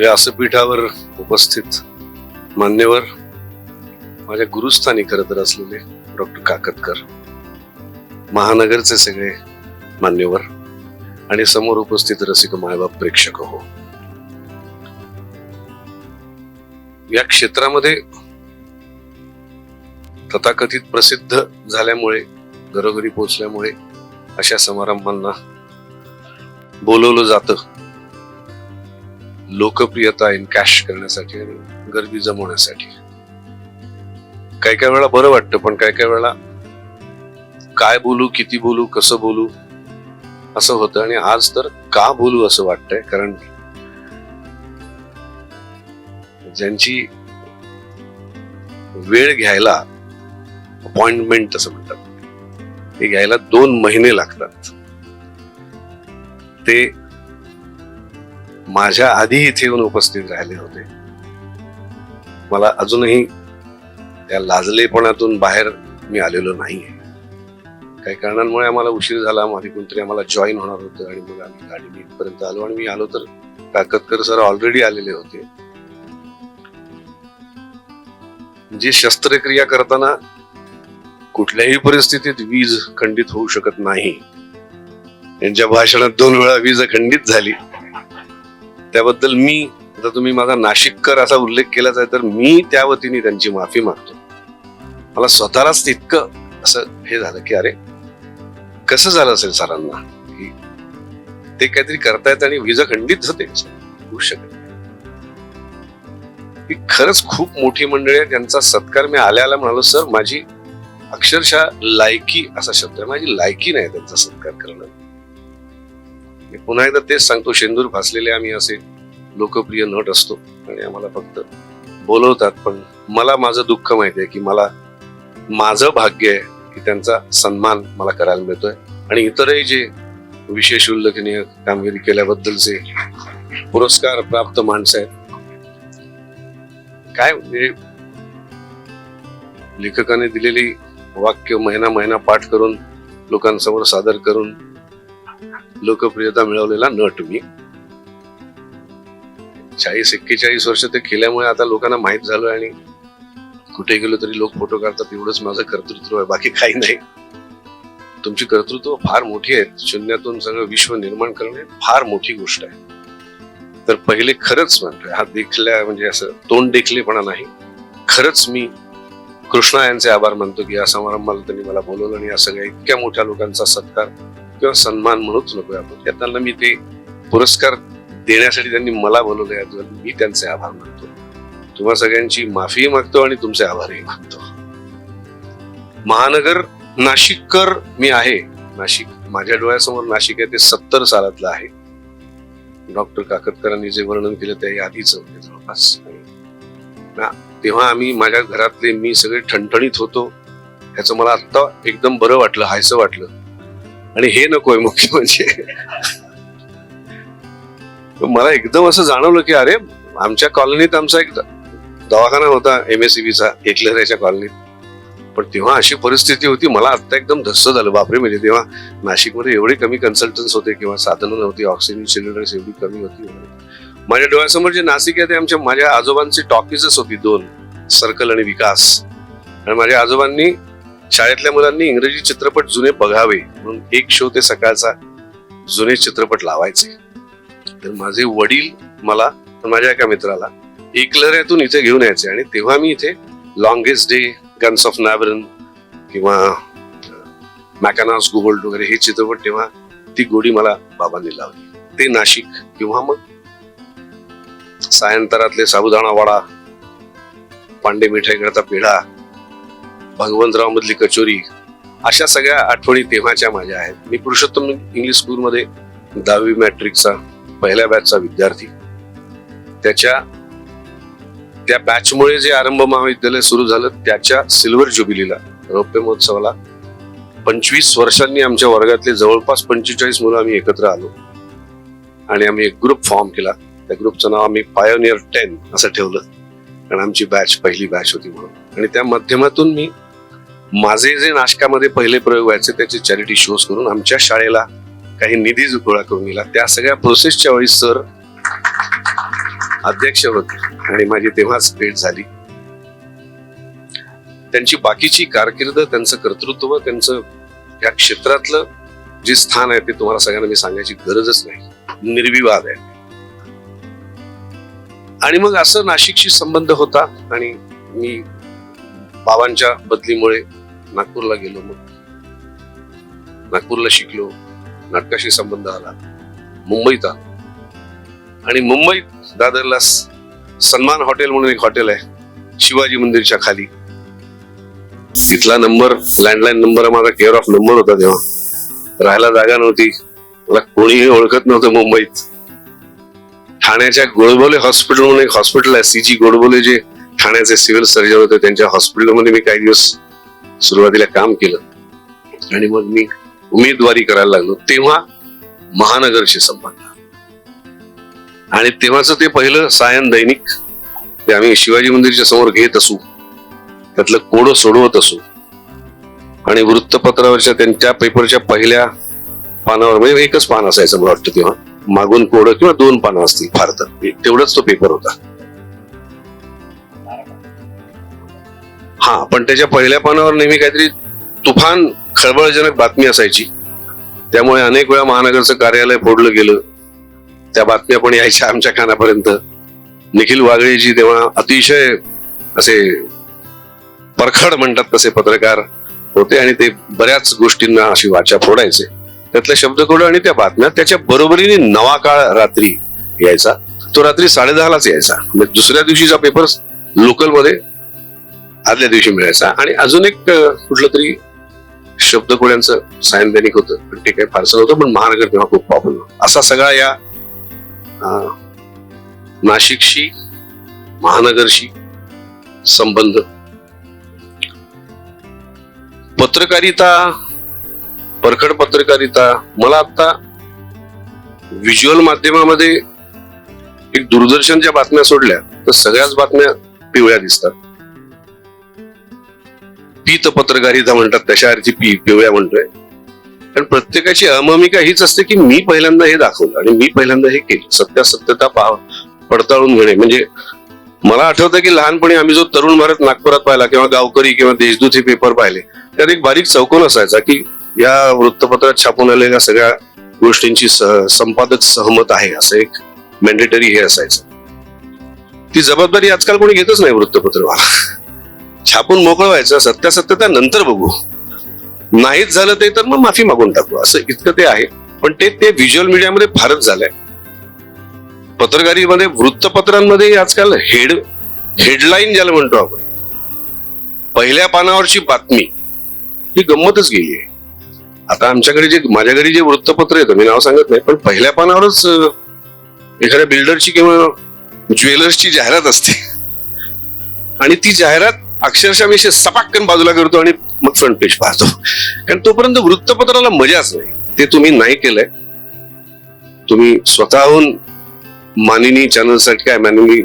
व्यासपीठावर उपस्थित मान्यवर माझ्या गुरुस्थानी खरं तर असलेले डॉक्टर काकतकर महानगरचे सगळे मान्यवर आणि समोर उपस्थित रसिक मायबाप प्रेक्षक हो. या क्षेत्रामध्ये तथाकथित प्रसिद्ध झाल्यामुळे घरोघरी पोचल्यामुळे अशा समारंभांना बोलवलं जातं. लोकप्रियता इनकॅश करण्यासाठी आणि गर्दी जमवण्यासाठी. काही काही वेळा बरं वाटतं पण काही काही वेळा काय बोलू किती बोलू कसं बोलू असं होतं. आणि आज तर का बोलू असं वाटतंय कारण ज्यांची वेळ घ्यायला अपॉइंटमेंट असं म्हणतात. ते घ्यायला दोन महिने लागतात. ते माझ्या आधी इथे येऊन उपस्थित राहिले होते. मला अजूनही त्या लाजलेपणातून बाहेर मी आलेलो नाही काही कारणांमुळे आम्हाला उशीर झाला. माझी कोणतरी आम्हाला जॉईन होणार होतं आणि मग आम्ही गाडी इथपर्यंत आलो आणि मी आलो तर काकतकर सर ऑलरेडी आलेले होते. जी शस्त्रक्रिया करताना कुठल्याही परिस्थितीत वीज खंडित होऊ शकत नाही. यांच्या भाषणात दोन वेळा वीज खंडित झाली. त्याबद्दल मी जर तुम्ही माझा नाशिककर असा उल्लेख केलाच आहे तर मी त्या वतीने त्यांची माफी मागतो. मला स्वतःलाच तितकं असं हे झालं की अरे कसं झालं असेल सरांना की ते काहीतरी करतायत आणि वीज खंडित होते? होऊ शकत ही खरंच खूप मोठी मंडळी आहे त्यांचा सत्कार मी आल्या आल्या म्हणालो सर माझी अक्षरशः लायकी असा शब्द आहे माझी लायकी नाही त्यांचा सत्कार करणं मी पुन्हा एकदा तेच सांगतो शेंदूर फासलेले आम्ही असे लोकप्रिय नट असतो आणि आम्हाला फक्त बोलवतात. पण मला माझं दुःख माहिती आहे की मला माझं भाग्य आहे की त्यांचा सन्मान मला करायला मिळतोय. आणि इतरही जे विशेष उल्लेखनीय कामगिरी केल्याबद्दलचे पुरस्कार प्राप्त माणसं आहेत. काय म्हणजे लेखकाने दिलेली वाक्य महिना महिना पाठ करून लोकांसमोर सादर करून लोकप्रियता मिळवलेला नट मी. चाळीस एक्केचाळीस वर्ष ते केल्यामुळे आता लोकांना माहीत झालं आणि कुठे गेलो तरी लोक फोटो काढतात एवढंच माझं कर्तृत्व आहे बाकी काही नाही. तुमची कर्तृत्व फार मोठी आहेत शून्यातून सगळं विश्व निर्माण करणे फार मोठी गोष्ट आहे. तर पहिले खरंच म्हणतोय हा देखल्या म्हणजे असं तोंड देखलेपणा नाही. खरंच मी कृष्णा यांचे आभार मानतो की या समारंभाला त्यांनी मला बोलवलं आणि या सगळ्या इतक्या मोठ्या लोकांचा सत्कार किंवा सन्मान म्हणूच नको आपण. त्यांना मी ते पुरस्कार देण्यासाठी त्यांनी मला बोलवलं याबद्दल मी त्यांचे आभार मानतो. तुम्हा सगळ्यांची माफी मागतो आणि तुमचे आभारही मागतो महानगर नाशिककर मी आहे. नाशिक माझ्या डोळ्यासमोर नाशिक आहे ते सत्तर सालातलं आहे. डॉक्टर काकतकरांनी जे वर्णन केलं त्या यादीच जवळपास. ना तेव्हा आम्ही माझ्या घरातले मी सगळे ठणठणीत होतो. ह्याचं मला आत्ता एकदम बरं वाटलं हायसं वाटलं. आणि हे नकोय मुख्य म्हणजे मला एकदम असं जाणवलं की अरे आमच्या कॉलनीत आमचा एक दवाखाना होता एम एस चा एकलहऱ्याच्या कॉलनीत. पण तेव्हा अशी परिस्थिती होती मला आता एकदम धस्स झालं. बापरे म्हणजे तेव्हा नाशिकमध्ये एवढे कमी कन्सल्टन्स होते किंवा साधनं नव्हती ऑक्सिजन सिलेंडर्स एवढी कमी होती. माझ्या डोळ्यासमोर जे नाशिक आहे ते आमच्या माझ्या आजोबांची टॉकीजच होती दोन सर्कल आणि विकास. आणि माझ्या आजोबांनी शाळेतल्या मुलांनी इंग्रजी चित्रपट जुने बघावे म्हणून एक शो ते सकाळचा जुने चित्रपट लावायचे. तर माझे वडील मला माझ्या एका मित्राला एकलऱ्यातून इथे घेऊन यायचे आणि तेव्हा मी इथे longest day guns of Navarone किंवा मॅकॅनास गोल्ड वगैरे हे चित्रपट तेव्हा ती गोडी मला बाबांनी लावली. ते नाशिक किंवा मग सायंतरातले साबुदाणा वाडा पांडे मिठाईकडचा पेढा भगवंतराव मधली कचोरी अशा सगळ्या आठवणी तेव्हाच्या माझ्या आहेत. मी पुरुषोत्तम इंग्लिश स्कूलमध्ये दहावी मॅट्रिकचा पहिल्या बॅचचा विद्यार्थी. त्याच्या त्या बॅचमुळे जे आरंभ महाविद्यालय सुरू झालं त्याच्या सिल्वर जुबिलीला रौप्य महोत्सवाला पंचवीस वर्षांनी आमच्या वर्गातले जवळपास पंचेचाळीस मुलं आम्ही एकत्र आलो. आणि आम्ही एक ग्रुप फॉर्म केला. त्या ग्रुपचं नाव आम्ही पायोनियर टेन असं ठेवलं. कारण आमची बॅच पहिली बॅच होती म्हणून. आणि त्या माध्यमातून मी माझे जे नाशकामध्ये पहिले प्रयोग व्हायचे त्याचे चॅरिटी शोज करून आमच्या शाळेला काही निधी गोळा करून दिला. त्या सगळ्या प्रोसेसच्या वेळी सर अध्यक्ष होते आणि माझी तेव्हाच भेट झाली. त्यांची बाकीची कारकीर्द त्यांचं कर्तृत्व त्यांचं या क्षेत्रातलं जे स्थान आहे ते तुम्हाला सगळ्यांना मी सांगायची गरजच नाही. निर्विवाद आहे. आणि मग असं नाशिकशी संबंध होता आणि मी बाबांच्या बदलीमुळे नागपूरला गेलो मग नागपूरला शिकलो नाटकाशी संबंध आला मुंबईत आलो. आणि मुंबईत दादरला सन्मान हॉटेल म्हणून एक हॉटेल आहे शिवाजी मंदिरच्या खाली. तिथला नंबर लँडलाईन नंबर माझा केअर ऑफ नंबर होता तेव्हा. राहायला जागा नव्हती मला कोणीही ओळखत नव्हतं मुंबईत. ठाण्याच्या गोडबोले हॉस्पिटल म्हणून एक हॉस्पिटल आहे. सीजी गोडबोले जे ठाण्याचे सिव्हिल सर्जन होते त्यांच्या हॉस्पिटलमध्ये मी काही दिवस सुरुवातीला काम केलं. आणि मग मी उमेदवारी करायला लागलो. तेव्हा महानगरशी संबंध. आणि तेव्हाच ते पहिलं सायन दैनिक ते आम्ही शिवाजी मंदिरच्या समोर घेत असू त्यातलं कोडं सोडवत असू आणि वृत्तपत्रावरच्या त्यांच्या पेपरच्या पहिल्या पानावर म्हणजे एकच पान असायचं मला वाटतं तेव्हा. मागून कोडं किंवा दोन पानं असतील फार तर. तेवढाच तो पेपर होता. हा पण त्याच्या पहिल्या पानावर नेहमी काहीतरी तुफान खळबळजनक बातमी असायची. त्यामुळे अनेक वेळा महानगरचं कार्यालय फोडलं गेलं. त्या बातम्या पण यायच्या आमच्या कानापर्यंत. निखिल वागळेजी तेव्हा अतिशय असे परखड म्हणतात तसे पत्रकार होते आणि ते बऱ्याच गोष्टींना अशी वाचा फोडायचे. त्यातल्या शब्दकोड आणि त्या बातम्या त्याच्या बरोबरीने नवा काळ रात्री यायचा. तो रात्री साडेदहालाच यायचा. म्हणजे दुसऱ्या दिवशीचा पेपर लोकलमध्ये आदल्या दिवशी मिळायचा. आणि अजून एक कुठलं तरी शब्दकोड्यांचं सायन दैनिक होतं. पण ते काही फारसं नव्हतं पण महानगर तेव्हा खूप पॉप्युलर असा सगळा या नाशिकशी महानगरशी संबंध. पत्रकारिता परखड पत्रकारिता. मला आता व्हिज्युअल माध्यमामध्ये एक दूरदर्शनच्या बातम्या सोडल्या तर सगळ्याच बातम्या पिवळ्या दिसतात. पीत पत्रकारिता म्हणतात तशा अर्थी पी पिवळ्या म्हणतोय. कारण प्रत्येकाची अममिका हीच असते की मी पहिल्यांदा हे दाखवलं आणि मी पहिल्यांदा हे केलं. सत्यासत्यता पाह पडताळून घेणे. म्हणजे मला आठवतं की लहानपणी आम्ही जो तरुण भारत नागपुरात पाहिला किंवा गावकरी किंवा देशदूत हे पेपर पाहिले त्यात एक बारीक चौकोन असायचा की या वृत्तपत्रात छापून आलेल्या सगळ्या गोष्टींची संपादक सहमत आहे असं एक मॅन्डेटरी हे असायचं. ती जबाबदारी आजकाल कोणी घेतच नाही वृत्तपत्रवाला छापून मोकळं व्हायचं सत्यासत्यता नंतर बघू. नाहीच झालं ते तर मग माफी मागून टाकू असं इतकं ते आहे. पण ते ते व्हिज्युअल मीडियामध्ये फारच झालंय. पत्रकारीमध्ये वृत्तपत्रांमध्ये आजकाल हेड हेडलाईन ज्याला म्हणतो आपण पहिल्या पानावरची बातमी ही गंमतच गेली आहे. आता आमच्याकडे जे माझ्या घरी जे वृत्तपत्र येतं मी नाव सांगत नाही पण पहिल्या पानावरच एखाद्या बिल्डरची किंवा ज्वेलर्सची जाहिरात असते. आणि ती जाहिरात अक्षरशः मी अशी सपाक्कन बाजूला करतो आणि मग फ्रंट पेज पाहतो. कारण तोपर्यंत वृत्तपत्राला मजाच नाही. ते तुम्ही नाही केलंय. तुम्ही स्वतःहून मानिनी चॅनलसाठी काय मानिनी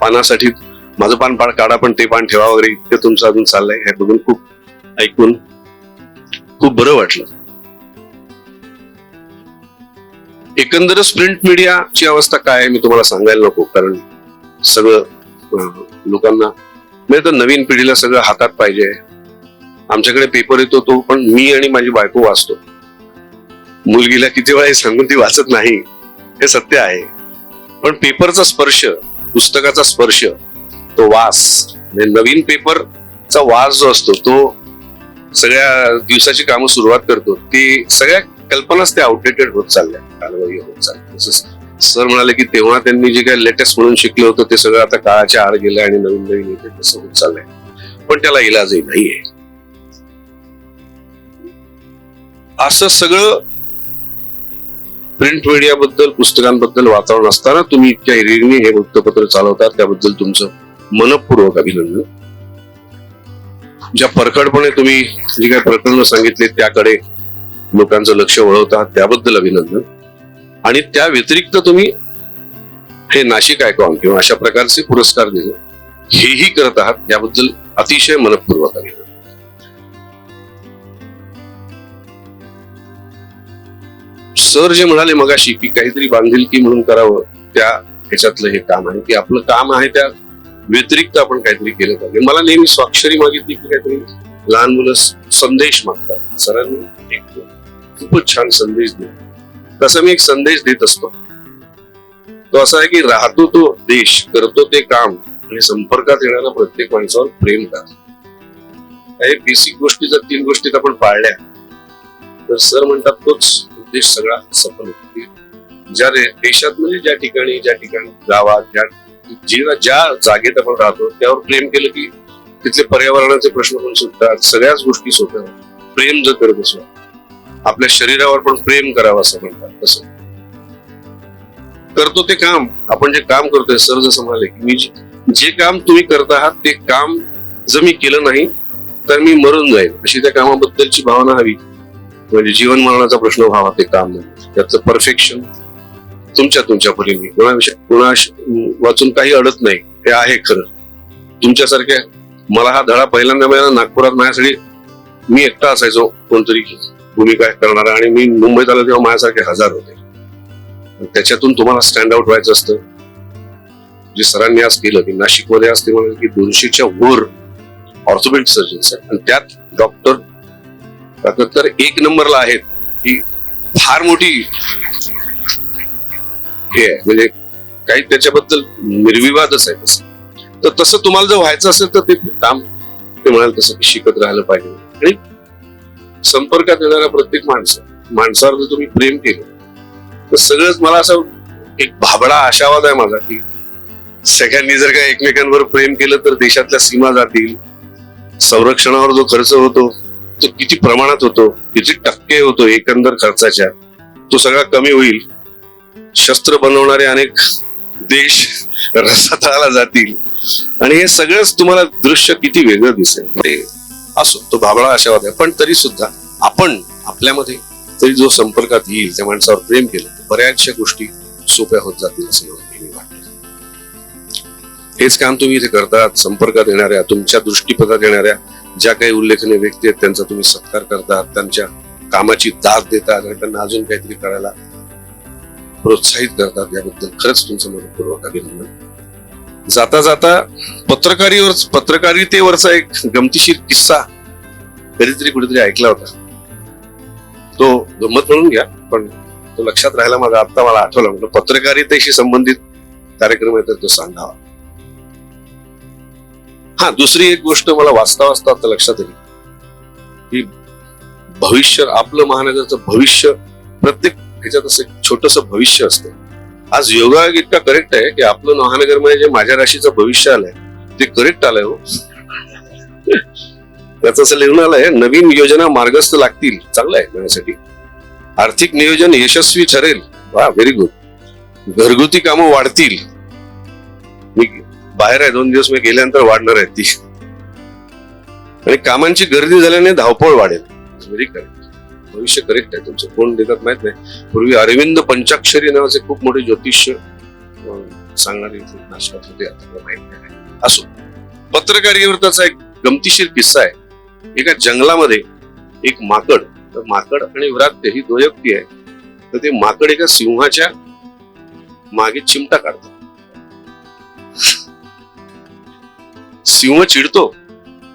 पानासाठी माझं पान पाड काढा पण ते पान ठेवा वगैरे इतकं तुमचं अजून चाललंय हे बघून खूप ऐकून खूप बरं वाटलं. एकंदरच प्रिंट मीडियाची अवस्था काय आहे मी तुम्हाला सांगायला नको कारण सगळं लोकांना म्हणजे तर नवीन पिढीला सगळं हातात पाहिजे. आमच्याकडे पेपर येतो तो पण मी आणि माझी बायको वाचतो. मुलगीला किती वेळा हे सांगून ती वाचत नाही हे सत्य आहे. पण पेपरचा स्पर्श पुस्तकाचा स्पर्श तो वास म्हणजे नवीन पेपरचा वास जो असतो तो सगळ्या दिवसाची कामं सुरुवात करतो ती सगळ्या कल्पनाच त्या आउटडेटेड होत चालल्या. कालबाह्य होत चालल्या. तसंच सर म्हणाले की तेव्हा त्यांनी जे काही लेटेस्ट म्हणून शिकलं होतं ते सगळं आता काळाच्या आड गेलं आणि नवीन नवीन येते तसं होत चाललंय. पण त्याला इलाजही नाहीये. असं सगळं प्रिंट मीडियाबद्दल पुस्तकांबद्दल वातावरण असताना तुम्ही इतक्या हिरिरीने हे वृत्तपत्र चालवतात त्याबद्दल तुमचं मनपूर्वक अभिनंदन. ज्या परकडपणे तुम्ही जी काही प्रकरण सांगितले त्याकडे लोकांचं लक्ष वळवता त्याबद्दल अभिनंदन. आणि त्या व्यतिरिक्त तुम्ही हे नाशिक आयकॉन किंवा अशा प्रकारचे पुरस्कार दिले हेही करत आहात याबद्दल अतिशय मनपूर्वक अभिनंदन. सर जे म्हणाले मगाशी की काहीतरी बांधिलकी म्हणून करावं त्या ह्याच्यातलं हे काम आहे. की आपलं काम आहे त्या व्यतिरिक्त आपण काहीतरी केलं पाहिजे. मला नेहमी स्वाक्षरी मागितली की काहीतरी लहान मुलं संदेश मागतात. सरांनी एक खूपच छान संदेश दे तसं मी एक संदेश देत असतो. तो असा आहे की राहतो तो देश करतो ते काम आणि संपर्कात येणाऱ्या प्रत्येक माणसावर प्रेम करा. काही बेसिक गोष्टी जर तीन गोष्टीत आपण पाळल्या तर सर म्हणतात तोच उद्देश सगळा सफल होतो. ज्या देशात म्हणजे ज्या ठिकाणी ज्या ठिकाणी गावात ज्या जे- ज्या जागेत आपण राहतो त्यावर प्रेम केलं की तिथले पर्यावरणाचे प्रश्न पण सुटतात सगळ्याच गोष्टी सोप्या प्रेम जर करत असतो आपल्या शरीरावर पण प्रेम करावं असं म्हणतात तसं. करतो ते काम. आपण जे काम करतोय सर जसं म्हणाले की मी जे- काम तुम्ही करत आहात ते काम जर मी केलं नाही तर मी मरून जाईल अशी त्या कामाबद्दलची भावना हवी. म्हणजे जीवन मरणाचा प्रश्न व्हावा ते काम. नाही त्याचं परफेक्शन तुमच्या तुमच्या परीने कोणाविषयी कोणा वाचून काही अडत नाही. हे आहे खरं. तुमच्यासारख्या मला हा धडा पहिल्यांदा मिळाला नागपुरात माझ्यासाठी मी एकटा असायचो कोणतरी. भूमिका करणारा आणि मी मुंबईत आलो तेव्हा माझ्यासारखे हजार होते त्याच्यातून तुम्हाला स्टँड आउट व्हायचं असतं. जे सरांनी आज केलं की नाशिकमध्ये आज ते म्हणाले की दोनशेच्या वर ऑर्थोपेडिक सर्जन्स आहेत. आणि त्यात डॉक्टर तर एक नंबरला आहेत ही फार मोठी हे आहे. म्हणजे काही त्याच्याबद्दल निर्विवादच आहे तसं. तर तसं तुम्हाला जर व्हायचं असेल तर ते काम ते म्हणाल तसं शिकत राहिलं पाहिजे. आणि संपर्कात येणाऱ्या प्रत्येक माणसं माणसावर जर तुम्ही प्रेम केलं. तर सगळंच मला असं एक भाबडा आशावाद आहे माझा की सगळ्यांनी जर का एकमेकांवर प्रेम केलं तर देशातल्या सीमा जातील संरक्षणावर जो खर्च होतो तो किती प्रमाणात होतो किती टक्के होतो एकंदर खर्चाच्या तो सगळा कमी होईल. शस्त्र बनवणारे अनेक देश रसातळाला जातील. आणि हे सगळंच तुम्हाला दृश्य किती वेगळं दिसेल. असो तो भाबळा आशावाद आहे पण तरी सुद्धा आपण आपल्यामध्ये तरी जो संपर्कात येईल त्या माणसावर प्रेम केलं तर बऱ्याचशा गोष्टी सोप्या होत जातील असं मला नेहमी वाटतं. हेच काम तुम्ही इथे करतात संपर्कात येणाऱ्या तुमच्या दृष्टीपथात येणाऱ्या ज्या काही उल्लेखनीय व्यक्ती आहेत त्यांचा तुम्ही सत्कार करतात त्यांच्या कामाची दाद देतात आणि त्यांना अजून काहीतरी करायला प्रोत्साहित करतात याबद्दल खरंच तुमचं मनपूर्वक अभिनंदन. जाता जाता पत्रकारीवर पत्रकारितेवरचा एक गमतीशीर किस्सा कधीतरी कुठेतरी ऐकला होता. तो गंमत म्हणून घ्या पण तो लक्षात राहिला माझा आता मला आठवला. म्हणजे पत्रकारितेशी संबंधित कार्यक्रम आहे तर तो सांगावा. हा दुसरी एक गोष्ट मला वाचता वाचता आता लक्षात आली. की भविष्य आपलं महानगरचं भविष्य प्रत्येक ह्याच्यात असं एक छोटस भविष्य असतं. आज योगा इतका करेक्ट आहे की आपलं महानगरमध्ये जे माझ्या राशीचं भविष्य आलंय ते करेक्ट आलंय हो. त्याचं असं लिहून आलंय नवीन योजना मार्गस्थ लागतील. चांगलं आहे माझ्यासाठी. आर्थिक नियोजन यशस्वी ठरेल. वा व्हेरी गुड घरगुती कामं वाढतील. मी बाहेर आहे दोन दिवस मी गेल्यानंतर वाढणार आहे ती. आणि कामांची गर्दी झाल्याने धावपळ वाढेल. व्हेरी करेक्ट भविष्य करेक्ट आहे तुमचं कोण देतात माहीत नाही. पूर्वी अरविंद पंचाक्षरी नावाचे खूप मोठे ज्योतिष्य सांगणारे नाशकात होते आता माहीत नाही. असो पत्रकारितेवर एक गमतीशीर किस्सा आहे. एका जंगलामध्ये एक माकड तर माकड आणि व्रात्य ही दोयक्ती आहे तर ते माकड एका सिंहाच्या मागे चिमटा काढतो सिंह चिडतो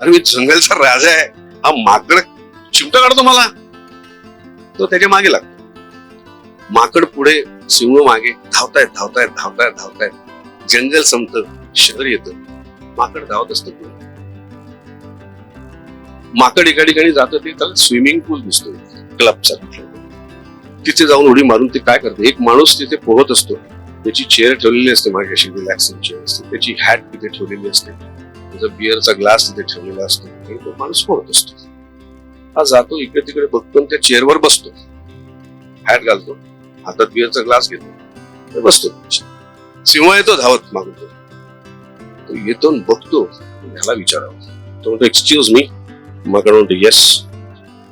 अरे मी जंगलचा राजा आहे. हा माकड चिमटा काढतो मला. तो त्याच्यामागे लागतो. माकड पुढे सिंह मागे धावतायत धावतायत धावतायत धावतायत. जंगल संपत शहर येत. माकड धावत असत माकड एका ठिकाणी जातं ते त्याला स्विमिंग पूल दिसतो. क्लबचा तिथे जाऊन उडी मारून ते काय करते एक माणूस तिथे पोहत असतो. त्याची चेअर ठेवलेली असते मागे अशी रिलॅक्सिंग चेअर असते. त्याची हॅट तिथे ठेवलेली असते. त्याचा बिअरचा ग्लास तिथे ठेवलेला असतो. तो माणूस पोहत असतो. हा जातो इकडे तिकडे बघतो आणि त्या चेअरवर बसतो. हॅट घालतो हातात बिअरचा ग्लास घेतो बसतो. सिंह येतो धावत मागतो तो येतो बघतो. ह्याला विचारावं. तो म्हणतो एक्सक्यूज मी माकड म्हणतो येस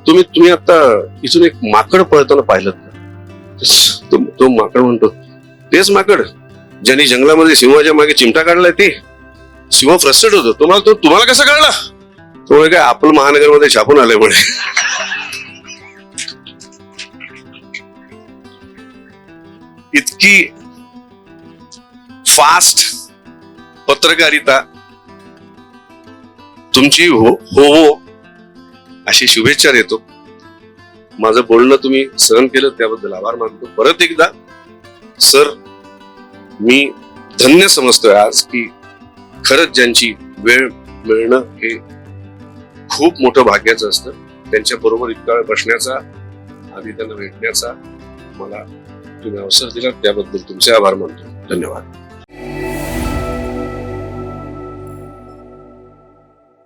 तुम्ही तुम्ही आता इथून एक माकड पळताना पाहिलं तो तो माकड म्हणतो तेच माकड. ज्यांनी जंगलामध्ये सिंहाच्या मागे चिमटा काढलाय ते. सिंह फ्रस्टेड होतो. तुम्हाला तो तुम्हाला कसं कळला? तो म्हणे काय आपलं महानगरमध्ये छापून आलंय म्हणे इतकी फास्ट पत्रकारिता तुमची हो हो अशी शुभेच्छा देतो. माझं बोलणं तुम्ही सहन केलं त्याबद्दल आभार मानतो. परत एकदा सर मी धन्य समजतोय आज की खरंच ज्यांची वेळ मिळणं हे खूप मोठं भाग्याचं असतं. त्यांच्या बरोबर इतका वेळ बसण्याचा आधी त्यांना भेटण्याचा मला तुम्ही अवसर दिला त्याबद्दल तुमचे आभार मानतो. धन्यवाद.